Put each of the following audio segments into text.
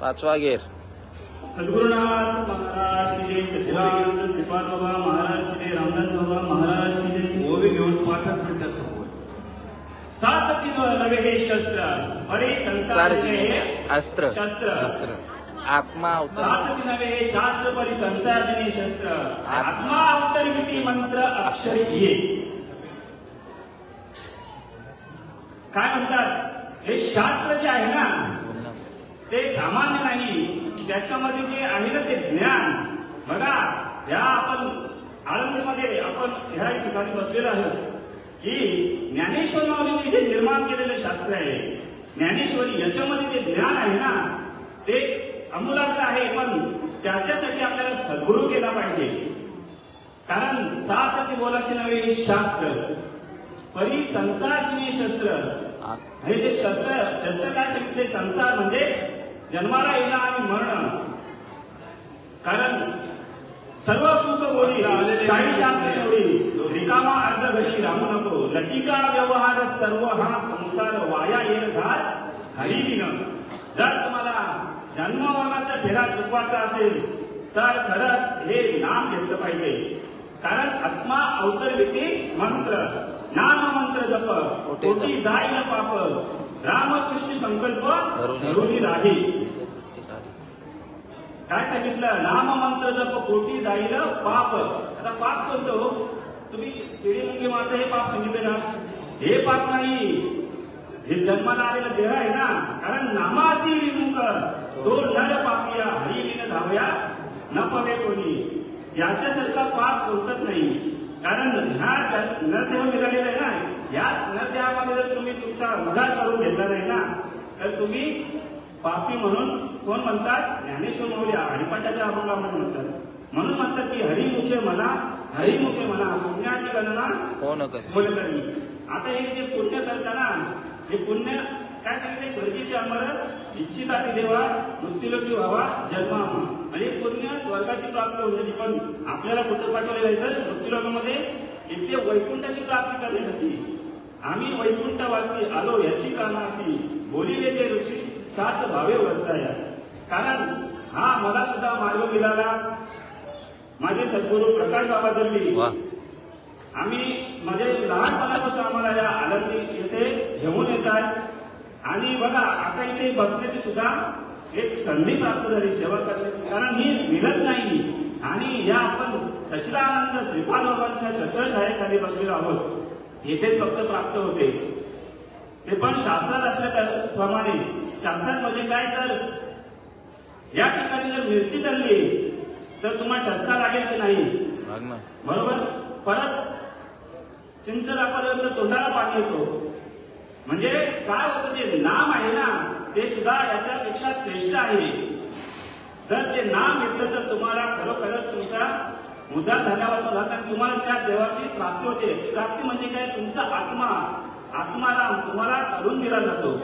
पाचवा गेर. सद्गुरुनाथ महाराज सच्चिदानंद श्रीपाद बाबा महाराज रामदास बाबा महाराज ओवी घेऊन पाचच मिनिटात संपवत सात नवे हे शस्त्र अरे संसार हे अस्त्र. शस्त्र. आत्मा अवतार सात नवे हे शास्त्र परी संसार जनी शस्त्र. आत्मा. अंतर्मिती मंत्र अक्षर ये. काय म्हणतात? हे शास्त्र जे आहे ना ते सामान्य नाही. त्याच्यामध्ये जे आहे ना ते ज्ञान. बघा ह्या आपण आळंदीमध्ये आपण ह्या ठिकाणी बसलेलो आहोत की ज्ञानेश्वर नावाने जे निर्माण केलेलं शास्त्र आहे ज्ञानेश्वरी याच्यामध्ये जे ज्ञान आहे ना ते अमूलाग्र आहे पण त्याच्यासाठी आपल्याला सद्गुरू केला पाहिजे. कारण सातची बोलाची नवे शास्त्र. परी संसारची शस्त्र. हे जे शस्त्र शस्त्र काय सांगितले संसार म्हणजे जन्माला येणं आणि मरण. कारण सर्व सुख बोली काही शास्त्र एवढी रिकामा अर्ध घडी राहू नको. लटिका व्यवहार सर्व हा संसार वाया येर झाल हरिविन जर तुम्हाला जन्मवनाचा फेरा चुकवायचा असेल तर खरंच हे नाम घेतलं पाहिजे. कारण आत्मा अवतरविती मंत्र. नाम मंत्र जप कोटी जाईल पाप रामकृष्ण संकल्प धरुणी राही. काय सांगितलं? नाम मंत्र जप कोटी जाईल पाप. आता पाप कोणतं हो? तुम्ही केळी मुंगी मारता हे पाप सांगितलं का हे पाप नाही. हे जन्माला आलेला देह आहे ना. कारण नामासी विमुख. तो नर पापिया हरिलीन धावया न पवे कोणी. याच्यासारखा पाप कोणतंच नाही. कारण ह्या नरदेह मिळालेला आहे ना याच नरदेहामध्ये जर तुम्ही तुमचा उद्धार करून घेतला नाही ना तर तुम्ही पापी म्हणून कोण म्हणतात? ज्ञानेश्वर माऊली हरिपाठाच्या अभंगामध्ये म्हणतात. म्हणून म्हणतात की हरिमुखे म्हणा हरिमुखे म्हणा पुण्याची गणना कोण कोण करणी आता हे जे पुण्य करताना हे पुण्य काय सांगितले स्वर्गीची अमर इच्छिता देवा मृत्यूलोकी व्हावा जन्म म्हणजे स्वर्गाची प्राप्ती होण्याची पण आपल्याला कुठं पाठवलेलं आहे तर मृत्यूलोकामध्ये इथे वैकुंठाची प्राप्ती करण्यासाठी आम्ही वैकुंठवासी आलो याची कामासी बोलिवेचे रुची साच भावे वर्ताया कारण हा मला सुद्धा मार्ग मिळाला. माझे सद्गुरू प्रकाश बाबा दरली वा. आम्ही म्हणजे लहानपणापासून आम्हाला या आनंदी येथे घेऊन येतात. आणि बघा आता इथे बसण्याची सुद्धा एक संधी प्राप्त झाली सेवा करण्याची कारण ही मिळत नाही. आणि या आपण सचिदानंद श्रीपाद बाबांच्या छत्रछायाखाली बसलेलो आहोत. येथेच फक्त प्राप्त होते. ते पण शास्त्रात असल्याप्रमाणे शास्त्रात म्हणजे काय तर? या ठिकाणी जर मिरची धरली तर तुम्हाला ठसका लागेल की नाही? बरोबर? परत चिंच दाखवल्यानंतर तोंडाला पाणी येतो. म्हणजे काय होतं ते? नाम आहे ना. ते सुद्धा याच्यापेक्षा श्रेष्ठ आहे. जर ते नाम घेतलं तर तुम्हाला खरोखरच तुमचा मुद्दा झाल्यापासून सुद्धा आणि तुम्हाला त्या देवाची प्राप्ती होते. प्राप्ती म्हणजे काय? तुमचा आत्मा. आत्माला तुम्हाला करून दिला जातो.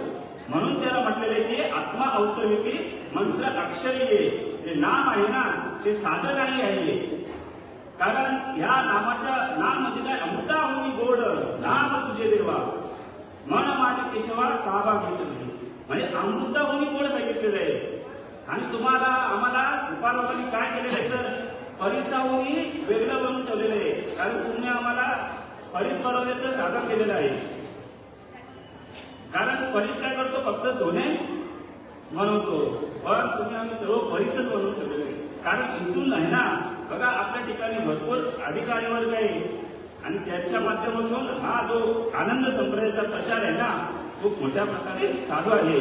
म्हणून त्याला म्हटलेलं आहे की आत्मा अवतरविती मंत्र अक्षरी आहे ते नाम आहे ना ते साधं नाही आहे. कारण या नामाच्या नाम म्हणजे काय? अमृता होती गोड. नाम तुझे देवा. मन माझ्या केशवाला काबा घेतो नाही म्हणजे अमृता गोड सांगितलेलं आहे? आणि तुम्हाला आम्हाला श्रीपादाबाई काय केलेलं आहे सर? परिसाहूनही वेगळं बनवून ठेवलेलं आहे. कारण तुम्ही आम्हाला परीस बनवण्याचं साधन केलेलं आहे. कारण परीस काय करतो? फक्त सोने बनवतो. पण तुम्ही आम्ही सर्व परिसच बनवून ठेवलेले आहे. कारण इथून नाही ना? बघा आपल्या ठिकाणी भरपूर अधिकारी वर्ग आहे. आणि त्याच्या माध्यमातून हा जो आनंद संप्रदायाचा प्रचार आहे ना खूप मोठ्या प्रकारे चालू आहे?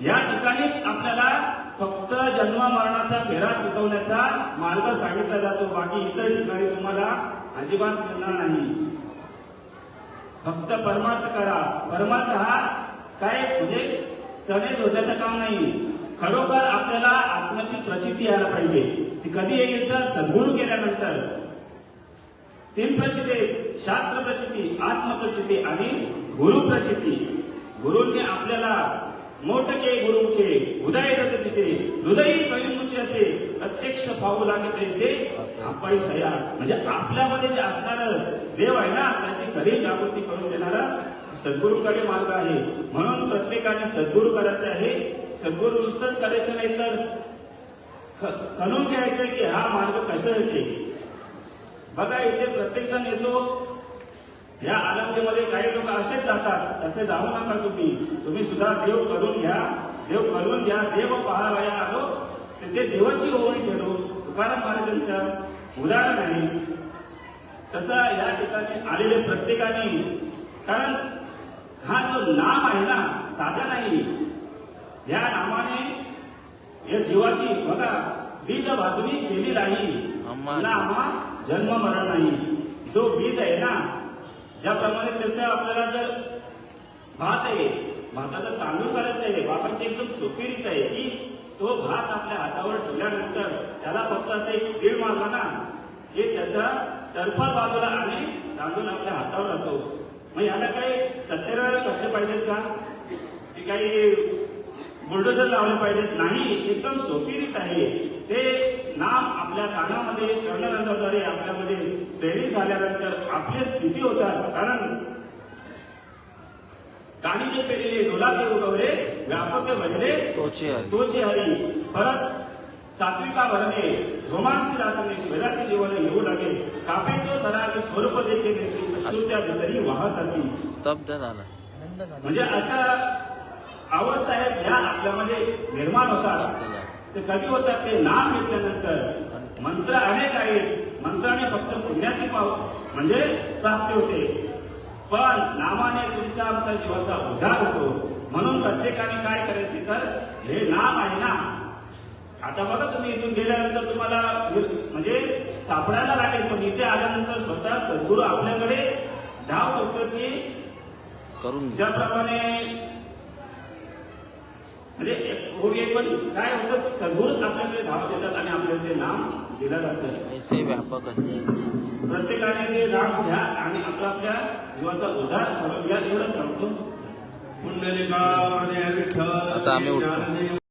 या ठिकाणी आपल्याला फक्त जन्म मरणाचा फेरा चुकवण्याचा मार्ग सांगितला जातो. बाकी इतर ठिकाणी तुम्हाला अजिबात मिळणार नाही. फक्त परमार्थ करा. परमार्थ हा काय? म्हणजे चणे धोत्याचं काम नाही. खरोखर आपल्याला आत्म्याची प्रचिती यायला पाहिजे. ती कधी येईल तर सद्गुरू केल्यानंतर. तीन प्रचिती शास्त्र प्रचिती आत्मप्रचिती आणि गुरु प्रचिती गुरुंनी आपल्याला मोठके गुरुमुखे उदय रथ दिसे हृदय स्वयंमुची असे प्रत्यक्ष पाहू लागे तैसे अपाई सया म्हणजे आपल्यामध्ये जे असणार देव आहे ना त्याची खरी जागृती करून देणारा सद्गुरूकडे मार्ग आहे. म्हणून प्रत्येकाने सद्गुरू करायचं आहे. सद्गुरू नुसतंच करायचं नाही तर खणून घ्यायचं की हा मार्ग कसा येते बघा इथे प्रत्येक जण येतो या आनंदीमध्ये काही लोक असेच जातात. तसे जाऊ नका तुम्ही. तुम्ही सुद्धा देव करून घ्या. देव करून घ्या. देव पहावया आलो तिथे देवाची ओळी ठेवलो तुकाराम महाराजांचं उदाहरण आहे तसं या ठिकाणी आलेले प्रत्येकाने कारण हा जो नाम आहे ना साधा नाही. या नामाने या जीवाची बघा बीज बाजूनी केली नाही. नामा जन्म मरण नाही. जो बीज आहे ना ज्याप्रमाणे त्याचं आपल्याला जर भात आहे भाताचा तांदूळ काढायचा आहे बाबांची एकदम सोपी रीत आहे की तो भात आपल्या हातावर ठेवल्यानंतर त्याला फक्त असं एक तीळ मारला ना की त्याचा टरफल बाजूला आणि तांदूळ आपल्या हातावर राहतो. मग याला काही सत्तेवर घातले पाहिजेत का? ते काही बुलडोजर लावले पाहिजेत? नाही एकदम सोपी रीत आहे. ते नाम आपल्या कानामध्ये कर्णरंगाद्वारे आपल्यामध्ये प्रेरित झाल्यानंतर आपली स्थिती होतात. कारण काणीचे पेरले डोलाचे उगवले व्यापक भरले तोचे हरी. तोचे हरी. परत सात्विका भरणे रोमांसी दाखवणे शरीराचे जीवन येऊ लागे कापे तो धरावे स्वरूप देखील अश्रुत्या तरी वाहत आली स्तब्ध झाला. म्हणजे अशा अवस्था आहेत ह्या आपल्यामध्ये निर्माण होतात. ते कधी होतात ते नाम घेतल्यानंतर मंत्र अनेक आहेत. मंत्राने फक्त पुण्याची पाव म्हणजे प्राप्ती होते. पण नामाने तुमचा आमच्या जीवाचा उद्धार होतो. म्हणून प्रत्येकाने काय करायचे तर हे नाम आहे ना. आता बघा तुम्ही इथून गेल्यानंतर तुम्हाला म्हणजे सापडायला लागेल पण इथे आल्यानंतर स्वतः सद्गुरू आपल्याकडे धाव होतं की करून. ज्याप्रमाणे म्हणजे आहे, पण काय होतं सद्गुरू आपल्याकडे धाव देतात आणि आपल्याला ते नाम दिलं जातं. ऐसे व्यापक आहे. प्रत्येकाने ते नाम घ्या आणि आपला आपल्या जीवाचा उद्धार करून घ्या एवढं सांगतो. पुंडलिका विठ्ठल